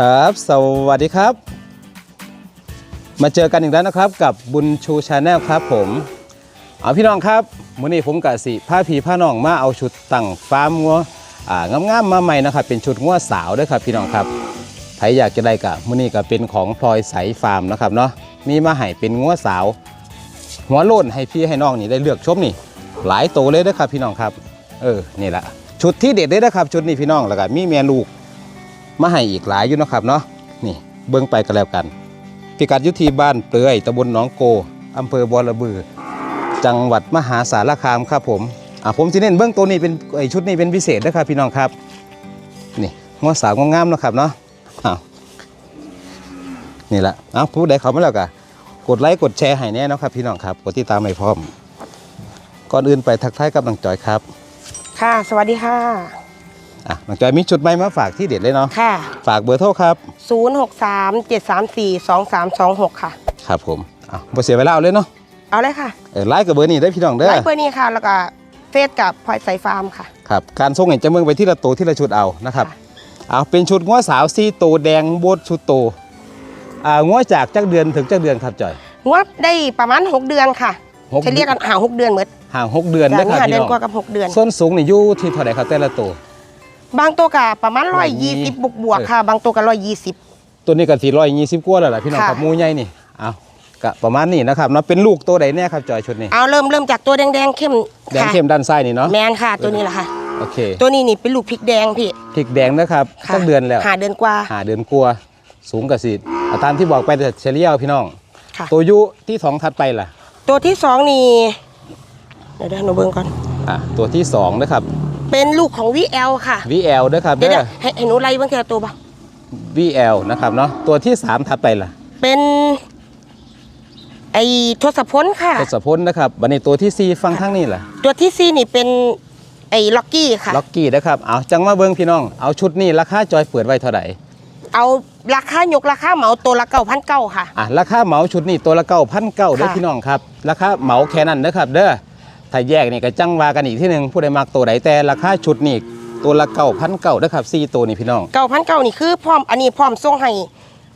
ครับ สวัสดีครับ มาเจอกันอีกแล้วนะครับ กับบุญชูชาแนลครับผมเอาพี่น้องครับมื้อนี้ผมกับสิผ้าผีผ้าน้องมาเอาชุดตั้งฟาร์มงัวอ่างามๆมาใหม่นะครับ เป็นชุดงัวสาวด้วยครับ พี่น้องครับใครอยากจะได้กะมื้อนี้ก็เป็นของพลอยใสฟาร์มนะครับเนาะมีมาให้เป็นงัวสาว หัวโล้นให้พี่ให้น้องนี่ได้เลือกชมนี่ หลายโตวเลยนะครับพี่น้องครับ เออนี่แหละชุดที่เด็ดเลยนะครับชุดนี้พี่น้องแล้วก็มีแม่ลูก มาให้อีกหลายอยู่นะครับเนาะนี่เบิ่งไปกันแล้วกัน พิกัดยุทธีบ้านเปลือยตำบลหนองโกอำเภอบอระบือ จังหวัดมหาสารคามครับผมอะผมสิเน้นเบื้องตัวนี้เป็นไอชุดนี้เป็นพิเศษนะครับพี่น้องครับนี่งอสาวงามๆนะครับเนาะอ้าวนี่แหละอ้าวผู้ใดเขามาแล้วกะกดไลค์กดแชร์ให้แน่นะครับ พี่น้องครับกดติดตามให้พร้อม ก่อนอื่นไปทักทายกับน้องจอยครับ ค่ะ สวัสดีค่ะ อะน้องจอยมีชุดใหม่มาฝากที่เด็ดเลยเนาะค่ะ ฝากเบอร์โทรครับ 063 734 2326 ค่ะ ครับผมอะบ่เสียเวลาเอาเลยเนาะเอาเลยค่ะเออไลค์กับเบอร์นี้ได้อพี่น้องเด้อไลฟ์เบอร์นี้ค่ะ แล้วก็เฟซกับพลอยใสฟาร์มค่ะ ครับการส่งเห็นจะเมืองไปที่ละตัวที่ละชุดเอานะครับค่ะ เอาเป็นชุดง้อสาวซีโตวแดงโบดชุดโตอ่าง้อจากจักเดือนถึงจักเดือนครับจอย งวดได้ประมาณ 6 เดือนค่ะหกจะเรียกกันหา 6 เดือนเหมือนห่างหกเดือนจานะกครับหาพี่เดือนน้องกว่ากับ 6 เดือน ส้นสูงนี่อยู่ที่เท่าไหร่ครับแต่ละตัว บางตัวกับประมาณร้อยยี่120บวกบวกๆค่ะ บางตัวกับ120ตัวนี้ก็สี่ร้อยยี่สิบกว่าแล้วล่ะพี่น้องค่ะ ครับหมูใหญ่นี่เอากะประมาณนี้นะครับเนาะเป็นลูกตัวใดแน่ครับจอยชุดนี้เอาเริ่มเริ่มจากตัวแดงๆเข้มแดงค่ะเข้มด้านซ้ายนี่เนาะแมนค่ะ ตัวนี้แหละค่ะ โอเคตัวนี้นี่เป็นลูกพริกแดงพี่พริกแดงนะครับค่ะจักเดือนแล้วหาเดือนกว่าหาเดือนกลัวาสูงกับสีตามที่บอกไปแต่เฉลี่ยเอาพี่น้อง ค่ะ ตัวยุที่สองถัดไปล่ะตัวที่สองนี่เดี๋ยวเดี๋ยวหนูเบิ่งก่อน อะตัวที่สองนะครับ เป็นลูกของ VL ค่ะ VL นะครับเดี๋ยวเด้เดี๋อยวให้ให้หนูไล่เบางทีละตัวบ้าง VL นะครับเนาะตัวที่ 3 ถัดไปล่ะเป็นไอ้ทศพลค่ะ ทศพลนะครับบันนี้ตัวที่4ฟังทั้งนี้ล่ะตัวที่สี่นี่เป็นไอ้ล็อกกี้ค่ะ ล็อกกี้นะครับเอาจังมาเบิ้งพี่น้องเอาชุดนี้ราคาจอยเปิดไว้เท่าไหร่เอาราคายกราคาเหมาตัวละเก้าพันเก้าค่ะ อะราคาเหมาชุดนี้ตัวละเก้าพันเก้าเด้อค่ะ พี่น้องครับราคาเหมาแค่นั้นนะครับเด้อ ถ้าแยกนี่ก็จังว่ากันอีกที่หนึ่งผู้ใดมักตัวใดแต่ราคาชุดนี้ตัวละเก้าพันเก้าเด้อครับสี่ตัวนี่พี่น้องเก้าพันเก้านี่คือพร้อมอันนี้พร้อมส่งให้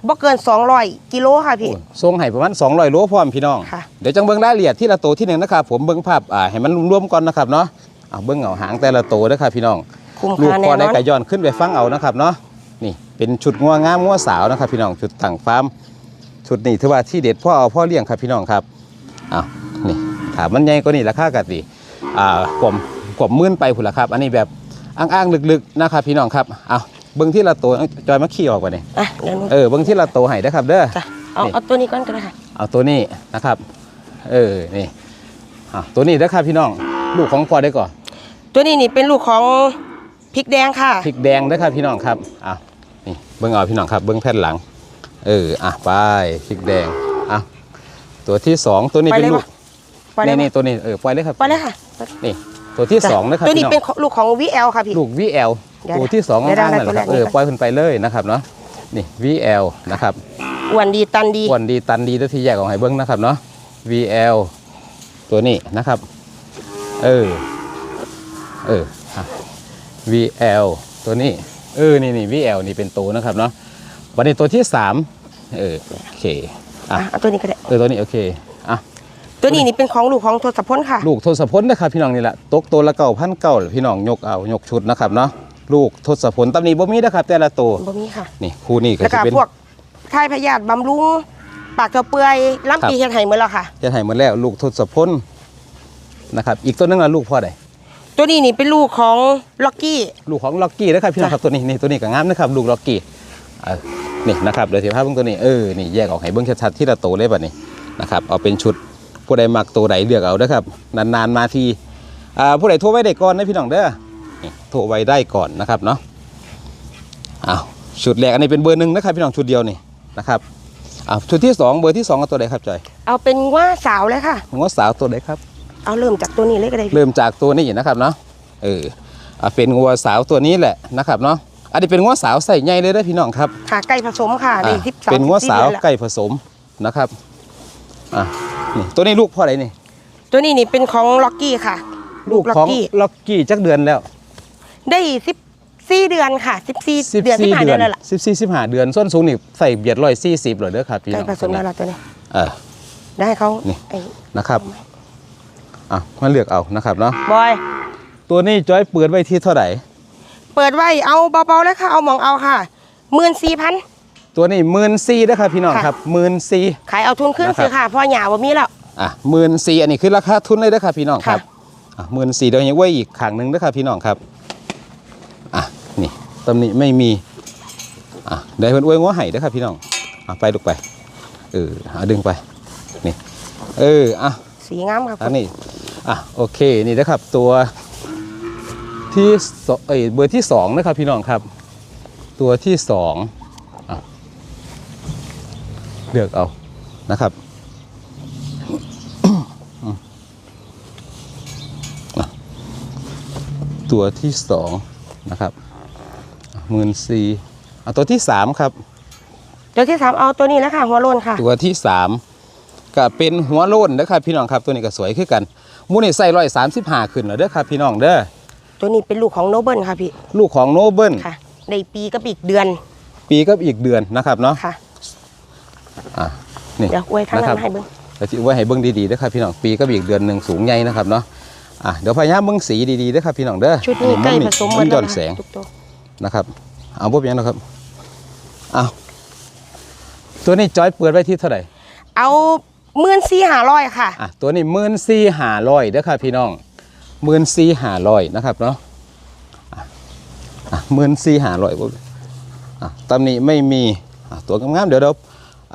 บ่เกินสองร้อยกิโลค่ะพี่โอ้ทรงให้ประมาณ200โลพร้อมพี่น้อง ค่ะ เดี๋ยวจังเบิ้งรายละเอียดที่ละตัวที่หนึ่งนะครับผมเบิ้งภาพอ่าให้มันรวมๆก่อนนะครับเนาะเอาเบิ้งเอาหางแต่ละตัวเด้อครับพี่น้อง คุ้มลูกค่าพแน่อนได้อนกระย้อนขึ้นไปฟังเอานะครับเนาะนี่เป็นชุดงัวงามงัวสาวนะครับ พี่น้องชุดต่างฟาร์มชุดนี้ถือว่าที่เด็ดพ่อเอาพ่อเลี้ยงครับพี่น้องครับอ้าวนี่ ถามมันใหญ่กว่านี่ราคากัดดิอ่ากลมกลมมื่นไปผุนละครับ อันนี้แบบอ้างๆลึกๆนะครับพี่น้องครับเอาเบิ้งที่ละตัวจอยมาขี้ออกกว่านี่อะเดี๋ยวหนูเออเบิ้งที่ละตัวให้นะครับ เด้อ จ้ะเอานี่ เอาตัวนี้ก่อนก็ได้ค่ะ เอาตัวนี้นะครับ เออนี่อะตัวนี้นะครับพี่น้องลูกของพ่อได้ก่อนตัวนี้นี่เป็นลูกของพริกแดงค่ะ พริกแดงนะครับพี่น้องครับอะนี่เบิ้งเอาพี่น้องครับ เบิ้งแผ่นหลัง เอออะไปพริกแดงอะตัวที่สองตัวนี้ไปเป็นเลยลูปะก ปล่อยเลนี่ยนี่ปะตัวนี้เออปล่อยเลยครับปล่อยเลยค่ะนี่ตัวที่จ้ะสองนะครับตัวนี้พี่น้องเป็นลูกของ VL ค่ะพี่ ลูก VL เดี๋ยวตัวที่สองเดี๋ยวข้างๆได้นั่นแหละครับตัวแรกเออนี่ก่อนปล่อยขึ้นไปเลยนะครับเนาะนี่ VL นะครับอ้วนดีตันดี อ้วนดีตันดีตัวที่แยกออกให้เบิ้งนะครับเนาะ VL ตัวนี้นะครับ เออเอออะ VL ตัวนี้เออนี่นี่ VL นี่เป็นตัวนะครับเนาะวันนี้ตัวที่สามเออโอเคอะ อะเอาตัวนี้ก็ได้ เออตัวนี้โอเคอะ ตัวนี้นี่เป็นของลูกของทศพลค่ะ ลูกทศพลนะครับพี่น้องนี่แหละตกตัวละเก่าพันเก่าพี่น้องยกเอายกชุดนะครับเนาะลูกทศพลตำหนี้บ่มีนะครับ แต่ละตัวบ่มีค่ะนี่คู่นี้ก็แล้วจะก็เป็นพวกทายพยาธิบำรุงปากกระเปื่อยล้ำปีครับเฮ็ดให้หมดแล้วค่ะจะให้หมดแล้ว ลูกทศพลนะครับอีกตัวหนึงละลูกพ่อใดตัวนี้นี่เป็นลูกของล็อกกี้ลูกของล็อกกี้นะครับพี่น้องครับตัวนี้นี่ตัวนี้ก็งามนะครับ ลูกล็อกกี้เออนี่นะครับเดี๋ยวเทียบภาพเบิ่งตัวนี้เออนี่แยกออกให้เบิ่งชัดๆที่ละโตวเลยบัดนี้นะครับเอาเป็นชุด ผู้ใดมักตัวใดเลือกเอาเด้อครับ นานๆมาทีอ่าผู้ใดโทรไว้ได้ก่อนนะพี่น้องเด้อนี่โทรไว้ได้ก่อนนะครับเนาะอ้าวชุดแรกอันนี้เป็นเบอร์หนึ่งนะครับพี่น้องชุดเดียวนี่นะครับอ้าวชุดที่สองเบอร์ที่สองเอาตัวใดครับจอยเอาเป็นว่าสาวเลยค่ะงวสาวตัวใดครับ เอาเริ่มจากตัวนี้เลยก็ได้พี่เริ่มจากตัวนี้นะครับเนาะเอออะเป็นงัวสาวตัวนี้แหละนะครับเนาะอันนี้เป็นงัวสาวใส่ใหญ่เลยนะพี่น้องครับค่ะไก่ผสมค่ะได้อะสิบสามเป็นงัวสาวสิบสี่เดือนละไก่ผสมนะครับอะ นี่ตัวนี้ลูกพ่ออะไรนี่ ตัวนี้นี่เป็นของล็อกกี้ค่ะ ลูกของกี้ ล็อกกี้จักเดือนแล้วได้สิบสี่เดือนค่ะสิบสี่สิบเดือนสิสี่บห้าเดืเดืออนนแล้วล่ะสิบสี่สิบห้าเดือนส้นสูงนี่ใส่เบียดร้อยสี่สิบเลยเด้อครับพี่ใกล้น้องผสมแล้วล่ะตัวนี้ เออ ได้ให้เขานี่ไอ้นะครับอะมาเลือกเอานะครับเนาะบอย ตัวนี้จอยเปิดไว้ที่เท่าไหร่เปิดไว้เอาเบาๆเลยค่ะ เอาหมองเอาค่ะหมื่นสี่พัน ตัวนี้หมื่นสี่นะครับพี่น้องค่ะครับหมื่นสี่ขายเอาทุนขึ้นนะครับซื้อค่ะเพอหยาบ่มีแล้วอะหมื่นสี่อันนี้คือราคาทุนเลยนะครับพี่น้องครับค่ะอะหมื่นสี่เดี๋ยวยังไว้อีกขังหนึ่งนะครับพี่น้องครับอะนี่ตำหนิไม่มีอะได้เพิ่นอวยงัวไห้นะครับพี่น้องอะไปลูกไปเออเอาดึงไปนี่เอออะสีงามครับอันนี้อะโอเคนี่นะครับตัวที่สองเอ้ยเบอร์ที่สองนะครับพี่น้องครับ ตัวที่สองอะ เลือกเอานะครับอืมอะตัวที่สองนะครับหมื่นสี่เอาตัวที่สามครับเดี๋ยวที่สามเอาตัวนี้แล้วค่ะหัวโลนค่ะ ตัวที่สามก็เป็นหัวโล้นนะครับพี่น้องครับตัวนี้ก็สวยขึ้นกันหมูนี่ใส่ร้อยสามสิบห้าขึ้นแล้วเด้อครับพี่น้องเด้อตัวนี้เป็นลูกของโนเบิลค่ะพี่ ลูกของโนเบิลค่ะในปีกับอีกเดือน ปีกับอีกเดือนนะครับเนาะค่ะ อะนี่เดี๋ยวอวยข้างนะครันั้นให้เบิ้งเดี๋ยวที่ไว้ให้เบิ้งดีๆนะครับพี่น้องปีกับอีกเดือนหนึ่งสูงใหญ่นะครับเนาะอะเดี๋ยวพยายามเบิ้งสีดีๆเด้อครับพี่น้องเด้อชุดนี้ใกล้ผสมหมมัดนแล้ย้วอนแสงทุกตัวนะครับเอาบ่เป็นหยังนะครับเอาตัวนี้จอยเปิดไว้ที่เท่าไหร่เอาหมื่นสี่ห้าร้อยค่ะ อะตัวนี้หมื่นสี่ห้าร้อยเด้อครับพี่น้องหมื่นสี่ห้าร้อยนะครับเนาะอะหมื่นสี่ห้าร้อยอะตำหนิไม่มีอะตัวงามๆเดี๋ยวเดี๋ยวอะ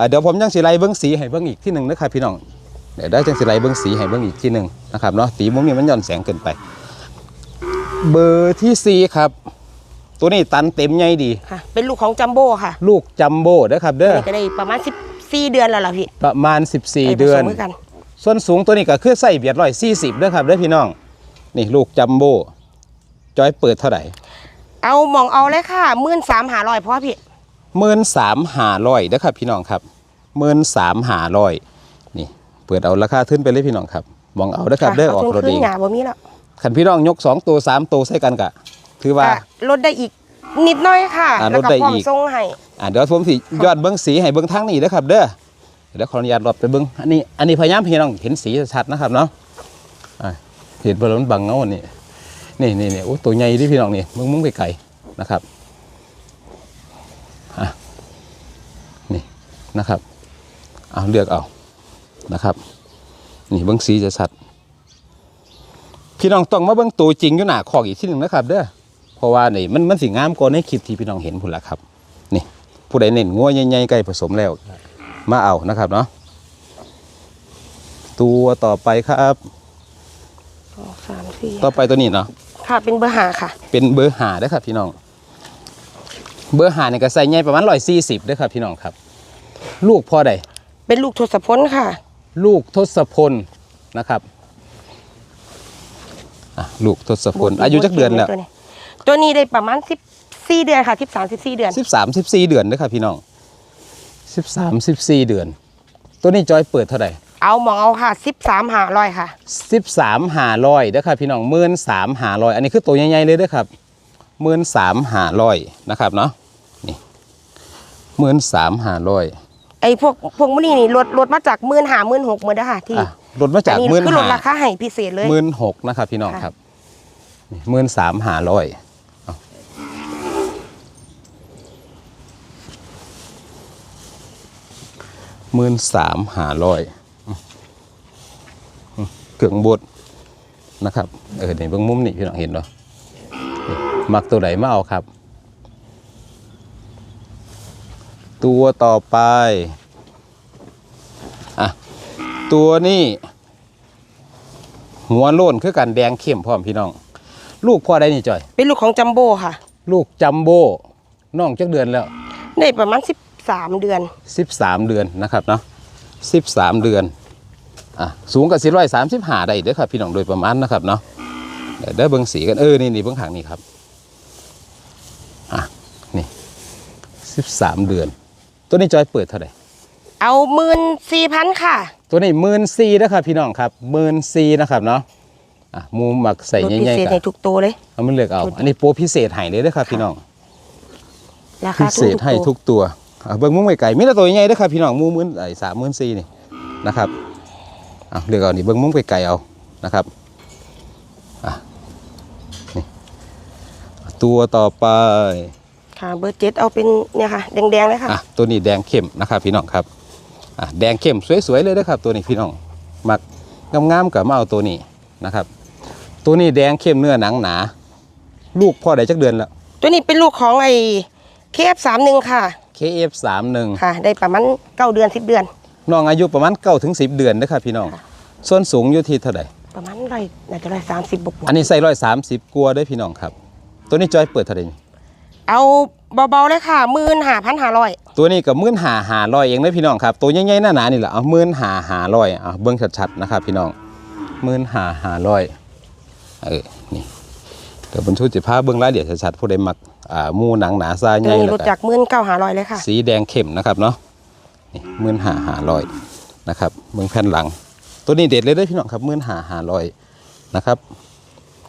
เดี๋ยวผมยังสิไล่เบิ้งสีให้เบิ้งอีกที่หนึ่งนะครับพี่น้องเดี๋ยวได้จังสิไล่เบิ้งสีให้เบิ้งอีกที่หนึ่งนะครับเนาะตีมุมนี้มันย้อนแสงเกินไป เบอร์ที่สี่ครับ ตัวนี้ตันเต็มใหญ่ดีค่ะ เป็นลูกของจัมโบ้ค่ะ ลูกจัมโบ้เด้อครับเด้อนี่ก็ได้ประมาณสิบสี่เดือนแล้วล่ะพี่ประมาณไป14 เดือนผสมกันส่วนสูงตัวนี้ก็คือใส่เบียดร้อยสี่สิบเด้อครับเด้อพี่น้อง นี่ลูกจัมโบ้จอยเปิดเท่าไหร่ เอาหมองเอาเลยค่ะหมื่นสามห้าร้อยเพราะว่าพี่ หมื่นสามหาร้อยเด้อครับพี่น้องครับหมื่นสามหาร้อยนี่ เปิดเอาราคาขึ้นไปเลยพี่น้องครับมองเอาเด้อครับค่ะเด้อออกทุนรถขึ้เอนงหยาบ่มีแล้วขันพี่น้องยกสองตัวสามตัวใส่กันกะถือว่าอะลดได้อีกนิดหน้อยค่ะอะแล้วก็ลดได้พร้อมอีกส่งให้อ่าเดี๋ยวผมสิยอดเบิ้งสีให้เบิ้งทางนี้เด้อครับ เด้อเดี๋ยวขออนุญาตรอบไปเบิ้งอันนี้อันนี้พยายามพี่น้องเห็นสีชัดๆนะครับเนาะอ่าเห็นบอลมันบังเงาอันนี้นี่นี่นี่โอ้ตัวใหญ่ดิพี่น้องนี่มึงมึงไปไกลๆนะครับอะ นี่นะครับเอาเลือกเอานะครับ นี่เบิ้งสีจะชัดพี่น้องต้องมาเบิ้งตัวจริงอยู่หน้าคอกอีกที่หนึ่งนะครับ เด้อเพราะว่านี่มันมันสีงามกว่าในคลิปที่พี่น้องเห็นพุ่นละครับ นี่ ผู้ใดเน้นงัวใหญ่ๆใกล้ผสมแล้ว มาเอานะครับเนาะตัวต่อไปครับสองสามสี่ต่อไปตัวนี้เนาะค่ะเป็นเบอร์หาค่ะ เป็นเบอร์หาเด้อครับพี่น้อง เบอร์หาเนี่ยก็ใส่ใหญ่ประมาณร้อยสี่สิบเด้อครับพี่น้องครับ ลูกพ่อใดเป็นลูกทศพลค่ะ ลูกทศพลนะครับอะลูกทศพลอายุจักเดือนแล้ว ตัวนี้ตัวนี้ได้ประมาณสิบสี่เดือนค่ะสิบสามสิบสี่เดือน สิบสามสิบสี่เดือนเด้อครับพี่น้องสิบสามสิบสี่เดือน ตัวนี้จอยเปิดเท่าไหร่เอาหมองเอาค่ะสิบสามหาร้อยค่ะ สิบสามหาร้อยเด้อครับพี่น้องหมื่นสามหาร้อยอันนี้คือตัวใหญ่ๆเลยเด้อครับหมื่นสามหาร้อยนะครับเนาะนี่หมื่นสามหาร้อย ไอ้พวกพวกมันนี่นี่ลดลดมาจากหมื่นหาหมื่นหกหมื่นเด้อค่ะที่อะลดมาจากอันนี้หมื่นคือลดหาราคาให้พิเศษเลย หมื่นหกนะครับ พี่น้องค่ะ ครับหมื่นสามหาร้อยหมื่นสามหาร้อยเกื่องบดนะครับ เออในเบื้องมุมนี่พี่น้องเห็นเนาะนี่มักตัวไหนมาเอาครับ ตัวต่อไปอะตัวนี้ หัวโล้นคือกันแดงเข้มพร้อมพี่น้อง ลูกพ่อได้นี่จอย เป็นลูกของจัมโบ้ค่ะ ลูกจัมโบ้น้องจักเดือนแล้ว ได้ประมาณสิบสามเดือน 13 เดือนนะครับเนาะ13 เดือนอะสูงกับ4 3 5ได้เด้อครับพี่น้องโดยประมาณนะครับเนาะเดี๋ยวได้เบิ่งสีกันเออนี่นี่เบิ่งขางนี่ครับอะนี่13เดือน ตัวนี้จอยเปิดเท่าไหร่เอาหมื่นสี่พันค่ะ ตัวนี้หมื่นซีนะครับพี่น้องครับหมื่นซีนะครับเนาะอะหมูหมักใส่รถพิใหญ่เศษๆกัให้นทุกตัวเลยเอามันเลือกเอา อันนี้โปรพิเศษให้เลยเด้อครับพี่น้องราพิคาเศษให้ทุกตัวอะเบิ่งมุ้งไก่มีแต่ตัวใหญ่เด้อครับพี่น้องหมูหมื่นไอ้สามหมื่นสี่นี่นะครับอะเลือกเอานี่เบิ่งมุ้งไก่เอานะครับอะนี่ตัวต่อไป ค่ะเบอร์เจ็ดเอาเป็นเนี่ยค่ะ แดงๆเลยค่ะ อะตัวนี้แดงเข้มนะครับพี่น้องครับอะแดงเข้มสวยๆเลยนะครับ ตัวนี้พี่น้องมักงามๆกับมาเอาตัวนี้นะครับ ตัวนี้แดงเข้มเนื้อหนังหนา ลูกพ่อได้จักเดือนแล้ว ตัวนี้เป็นลูกของไอ้เคฟสามหนึ่งค่ะ KF31 ค่ะ ได้ประมาณเก้าเดือนสิบเดือน น้องอายุประมาณ9ถึง10 เดือนนะครับพี่น้อง ส่วนสูงอยู่ที่เท่าไหร่ประมาณไรน่าจะไรสามสิบบวกอันนี้ใส่ร้อยสามสิบกลัวาเด้วยพี่น้องครับ ตัวนี้จอยเปิดเท่าไหร่นี่ๆ เอาเบาๆเลยค่ะหมื่นห้าพันห้าร้อยตัวนี้กับมื่นหาหาลอยเองนะพี่น้องครับ ตัวใหญ่ๆหน้าหนาๆนี่แหละเอามื่นหาหาลอยอะเบิ้งชัดๆนะครับพี่น้องมื่นหาหาลอยเออนี่เดี๋ยวบรรทุกจะพาเบิ้งรายละเอียดชัดๆผู้ใดมักอ่าหมูหนังหนาซาใหตัวญ่นี้แล้วรู้ก็จักหมื่นเก้าห้าร้อยเลยค่ะ สีแดงเข้มนะครับเนาะนี่มื่นหาหาลอยนะครับเบิ้งแผ่นหลัง ตัวนี้เด็ดเลยเด้อพี่น้องครับมื่นหาหาลอยนะครับ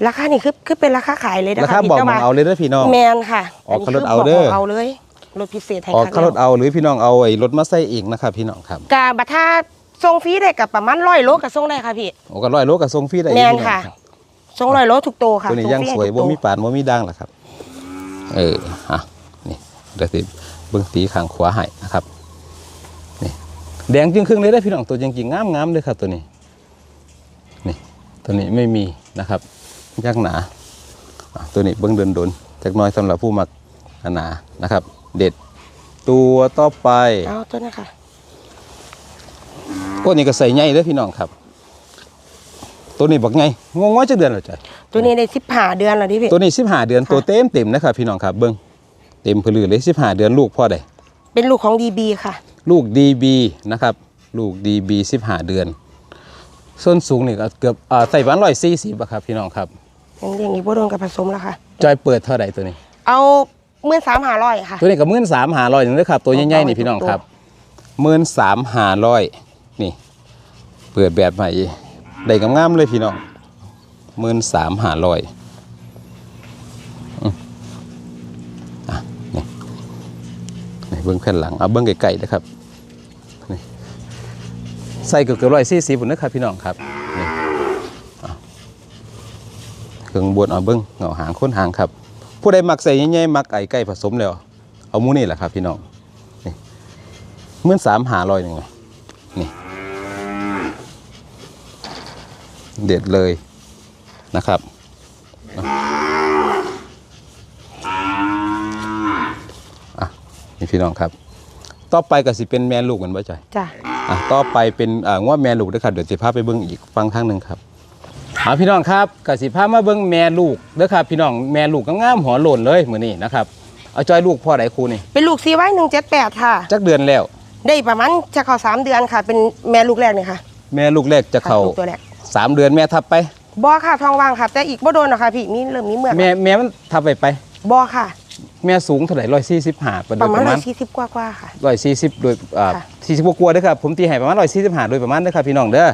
ราคานี่คือคือเป็นราคาขายเลยนะราคะคาพี่บอกจ้มองเอาเลยเด้อพี่น้อง แมนค่ะออกนขับนี้รถคืเอาบกเด้อ บกเอาเลยรถพิเศษให้ออกค่ะขับรถเอาหรือพี่น้องเอาไอ้รถมาใส่อีกนะครับพี่น้องครับกาบัตถ้าส่งฟรีได้กับประมาณร้อยโลกับส่งได้ค่ะพี่ โอ้ก็ร้อยโลกับทรงฟรีได้อีกแม่นพี่องค่ะรับส่งร้อยโลทุกตัวค่ะตัวนี้ส่ย่างฟรีสวยให้บ่ทุกมีปานบ่มีด่างล่ะครับ เอออะนี่เดี๋ยวสิเบิ่งตีข้างขวาให้นะครับนี่แดงจึงครึ่งเลยได้อพี่น้องตัวจริงๆงามๆเลยครับตัวนี้ นี่ตัวนี้ไม่มีนะครับ ยักหนาอะตัวนี้เบิ่งเดินโดนๆจักหน้อยสำหรับผู้มักหนาๆนะครับ เด็ดตัวต่อไปเอาตัวนี้ค่ะพวกนี้ก็ใส่ใหญ่เด้อพี่น้องครับ ตัวนี้บักไงงงว่าจะเดือนเหรอจ๊ะตัวนี้ได้สิบห้าเดือนแล้วดิพี่ตัวนี้15เดือนค่ะตัวเต็มเต็มๆนะครับพี่น้องครับเบิ้งเต็มพือเลย15เดือนลูกพ่อใดเป็นลูกของดีบีค่ะ ลูก DB นะครับ ลูก DB 15เดือน ส่วนสูงนี่ก็เกือบอ่าใส่ประมาณร้อยสี่สิบอะครับพี่น้องครับยังเลี้ยงอีกบ่โดนกับผสมแล้วค่ะ จอยเปิดเท่าไหร่ตัวนี้ เอาหมื่นสามห้าร้อยค่ะ ตัวนี้ก็มื่นสามหาร้อยนึงนะครับตัวใหญ่ๆนี่พี่น้องครับมื่นสามหาร้อยนี่ เปิดแบบใหม่ได้งามๆเลยพี่น้องมื่นสามหาร้อยอะนี่นี่เบิ้งแผ่นหลังเอาเบิ้งไก่ๆนะครับนี่ ใส่เกือบๆร้อยสี่สิบผมนะครับพี่น้องครับนี่เครื่องบวนเอาเบิ้งเหงาหางค้นหางครับ ผู้ใดมักใส่ใหญ่ๆมักไก่ไก่ผสมแล้ว เอามูนี่แหละครับพี่น้องนี่เมื่อสามหาลอยหนึ่งนี่เด็ดเลยนะครับอะนี่พี่น้องครับ ต่อไปก็สิเป็นแม่ลูกเหมือนบ่จ่อยจ้ะ อะต่อไปเป็นอ่างว่าแม่ลูกด้วยครับเดี๋ยวสิพาไปเบิ้งอีกฟังทางหนึ่งครับเอาพี่น้องครับกสิพามาเบิ้งแม่ลูกเด้อครับพี่น้องแม่ลูกงามๆหัวโหล่นเลยมื้อนี้นะครับเอาจอยลูกพ่อใดครูนี่เป็นลูกซีไว้หนึ่งเจ็ดแปดค่ะ จักเดือนแล้ว ได้ประมาณจะเข้าสามเดือนค่ะ เป็นแม่ลูกแรกเนี่ยค่ะ แม่ลูกแรกจะเข้าค่ะลูกตัวแรก สามเดือนแม่ทับไป บอค่ะทองว่างค่ะ แต่อีกบ่โดนหรอกค่ะพี่มีเริ่มมีเมือกแม่แม่มันทับไปไป บอค่ะ แม่สูงเท่าไหร่ร้อยสี่สิบห้าโดปยระปมาณระร้มาอณยสี่สิบกว่ากว่าๆค่ะร้อยสี่สิบโดยอ่าค่ะสี่สิบกว่าๆเด้อครับผมตีให้ประมาณร้อยสี่สิบห้าโดยประมาณเด้อครับพี่น้องเด้อ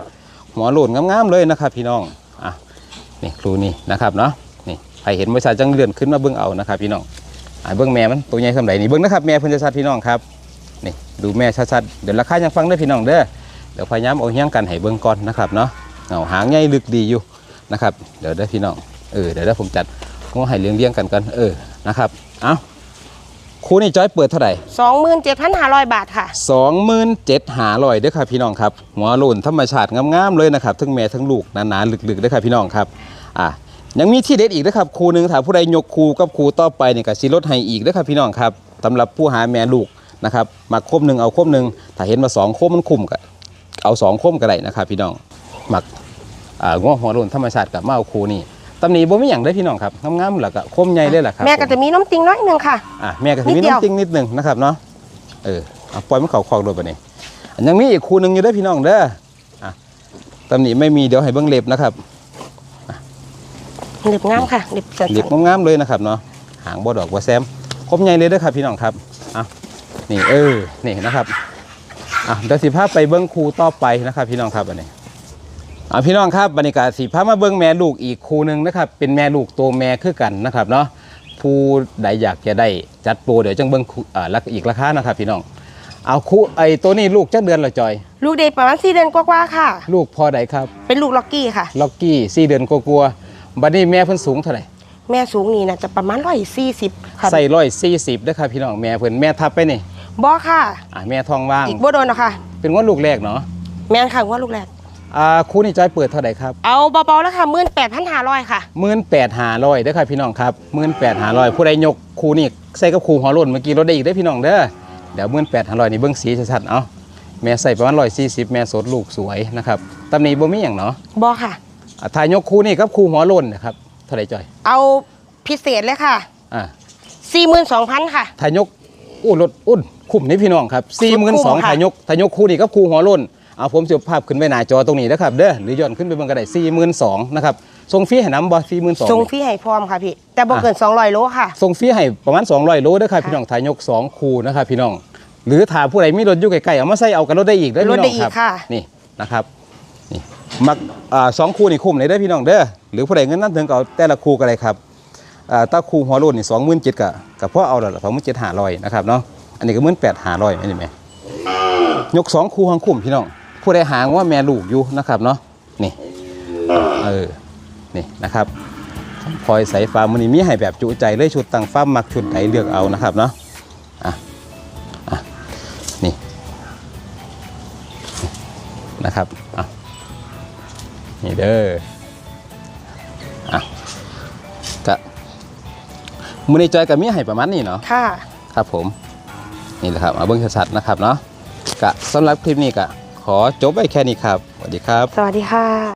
หัวโหล่นงามๆเลยนะครับพี่น้องอะนี่ครูนี่นะครับเนาะนี่ใครเห็นบริษัทจังเลื่อนขึ้นมาเบิ้งเอานะครับพี่น้องอ่าเบิ้งแม่มันตัวใหญ่สำไหนนี่เบิ้งนะครับแม่เพิ่นจะชัดพี่น้องครับนี่ดูแม่ชัดๆเดี๋ยวราคายังฟังได้อพี่น้องเด้อเดี๋ยวพยายามเอาเฮี้ยงกันให้เบิ้งก่อนนะครับเนาะเงาหางใหญ่ลึกดีอยู่นะครับเดี๋ยวได้อพี่น้องเออเดี๋ยวได้อผมจัดก็ให้เลี้ยงเลี้ยงๆกันกันเออนะครับ เอาครูนี่จอยเปิดเท่าไหร่สองหมื่นเจ็ดพันห้าร้อยบาทค่ะสองหมื่นเจ็ดหาลอยเด้อครับพี่น้องครับ หัวโลุนธรรมชาติงามๆเลยนะครับทั้งแม่ทั้งลูกหนาๆลึกๆเด้อครับพี่น้องครับอะยังมีที่เด็ดอีกนะครับครูหนึ่งถ้าผู้ใดยกครูกับครูต่อไปเนี่ยก็สิลดให้อีกเด้อครับพี่น้องครับสำหรับผู้หาแม่ลูกนะครับมาคมหนึ่งเอาคมหนึ่งถ้าเห็นมาสองคมมันคุ้มก็เอาสองคมก็ได้นะครับพี่น้องหมักอ่าง้อหัวโลุนธรรมชาติกับมาเอาครูนี่ ตำหนิบ่มีอย่างได้อพี่น้องครับงามๆหลักคมใหญ่เลยแหละครับแม่ก็จะมีน้ำติงน้อยหนึ่งค่ะ อะแม่ก็สินิมีดเดียว น้ำติ้งนิดหนึ่งนะครับเนาะเออเอาปล่อยมันเขาคอกโดยปะนี่อันยังมีอีกคู่หนึ่งอยู่เด้อพี่น้องเด้ออะตำหนิไม่มีเดี๋ยวให้เบิ้งเล็บนะครับเล็บงามค่ะเล็บสันเล็บงามๆเลยนะครับเนาะหางบ่ดอกบ่แซมคมใหญ่เลยเด้อครับพี่น้องครับอะนี่เออนี่นะครับอะเดี๋ยวสิพาไปเบิ้งคู่ต่อไปนะครับ พี่น้องครับอันนี้ เอาพี่น้องครับบรรยากาศสีพามาเบิ้งแม่ลูกอีกคู่หนึ่งนะครับเป็นแม่ลูกตัวแม่คือกันนะครับเนาะผู้ใดอยากจะได้จัดโปรเดี๋ยวจังเบิ้งคู่อ่าราคาอีกราคานะครับ พี่น้องเอาคู่ไอ้ตัวนี้ลูกจักเดือนละจอย ลูกเด็กประมาณสี่เดือนกว่าๆค่ะ ลูกพอใดครับ เป็นลูกล็อกกี้ค่ะล็อกกี้สี่เดือนกลัวๆบัดนี้แม่เพิ่นสูงเท่าไหร่แม่สูงนี่นะจะประมาณร้อยสี่สิบค่ะใส่ร้อยสี่สิบด้อครับพี่น้องแม่เพิ่นแม่ทับไปนี่บอค่ะอะแม่ท้องว่างอีกบ่โดนหรอกค่ะ เป็นงวดลูกแรกเนาะแม่นค่ะว่าลูกแรก อ่าคู่นี้จอยเปิดเท่าไหร่ครับเอาเบาๆแล้วค่ะมื่นแปดพันห้าร้อยค่ะ หมื่นแปดหาร้อยเด้อครับพี่น้องครับหมื่นแปดหาร้อยผู้ใดยกคู่นี่ใส่กับคู่หัวโล้นเมื่อกี้ลดได้อีกได้อพี่น้องเด้อเดี๋ยวหมื่นแปดหาร้อยนี่เบิ้งสีชัดๆเอาแม่ใส่ประมาณร้อยสี่สิบแม่สดลูกสวยนะครับตำหนี้บ่มีอย่างเนาะบอค่ะ อะถ้ายกคู่นี่กับคู่หัวโล้นนะครับเท่าไหร่จอยเอาพิเศษเลยค่ะอ่า สี่หมื่นสองพันค่ะ ทายกอู้รถอุ่นคุ้มนี่พี่น้องครับสี่หมื่นสองค่ะ ทายกทายกคู่นี่กับคู่หัวโล้น เอาผมจะภาพขึ้นไปหน้าจอตรงนี้นะครับเด้อหรือย้อนขึ้นไปเบิ่งก็ได้สี่หมื่นสองนะครับส่งฟรีให้น้ำบ่สี่หมื่นสอง ส่งฟรีให้พร้อมค่ะพี่ แต่บ่เกินสองร้อยโลค่ะ ส่งฟรีให้ประมาณ 200 โลเด้อครับค่ะพี่น้องทายก 2 คูนะครับพี่น้อง หรือถ้าผู้ใดมีรถอยู่ใกล้ๆเอามาใส่เอากันรถได้อีกเด้อลพี่ดน้ได้องอีคกรับค่ะ นี่นะครับนี่มักอ่าสองคูนี่คุ้มเลยเด้อพี่น้องเด้อหรือผู้ใดเงินนั้นถึงก็เอาแต่ละคูก็ได้ครับอ่าถ้าคูหัวโล้นนี่27,000ก็ก็พอเอาแล้วล่ะ27,500นะครับเนาะอันนี้ก็18,500ไม่ได้ไหมยกสองคูหังคุ้มพี่น้อง ผู้ใดหางว่าแม่ลูกอยู่นะครับเนาะนี่เออนี่นะครับพลอยใส่ฟ้ามันนี้มีให้แบบจุใจเลยชุดตั้งฟ้ามักชุดไหนเลือกเอานะครับเนาะอะอะนี่นะครับอะนี่เด้ออะกะมือในจอยกับมีให้ประมาณนี้เนาะค่ะครับผมนี่แหละครับเอาเบิ้งชัดๆนะครับเนาะกะสำหรับคลิปนี้กะ ขอจบไว้แค่นี้ครับ สวัสดีครับ สวัสดีค่ะ